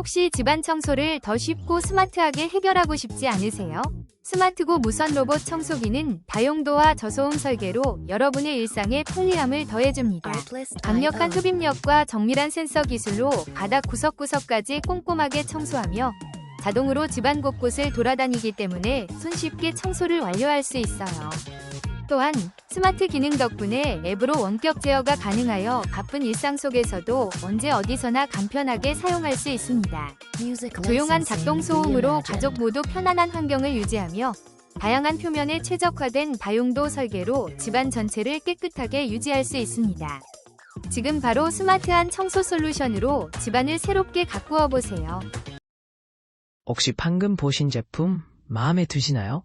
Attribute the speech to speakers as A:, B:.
A: 혹시 집안 청소를 더 쉽고 스마트하게 해결하고 싶지 않으세요? 스마트고 무선 로봇 청소기는 다용도와 저소음 설계로 여러분의 일상에 편리함을 더해줍니다. 강력한 흡입력과 정밀한 센서 기술로 바닥 구석구석까지 꼼꼼하게 청소하며 자동으로 집안 곳곳을 돌아다니기 때문에 손쉽게 청소를 완료할 수 있어요. 또한 스마트 기능 덕분에 앱으로 원격 제어가 가능하여 바쁜 일상 속에서도 언제 어디서나 간편하게 사용할 수 있습니다. 조용한 작동 소음으로 가족 모두 편안한 환경을 유지하며 다양한 표면에 최적화된 다용도 설계로 집안 전체를 깨끗하게 유지할 수 있습니다. 지금 바로 스마트한 청소 솔루션으로 집안을 새롭게 가꾸어 보세요.
B: 혹시 방금 보신 제품 마음에 드시나요?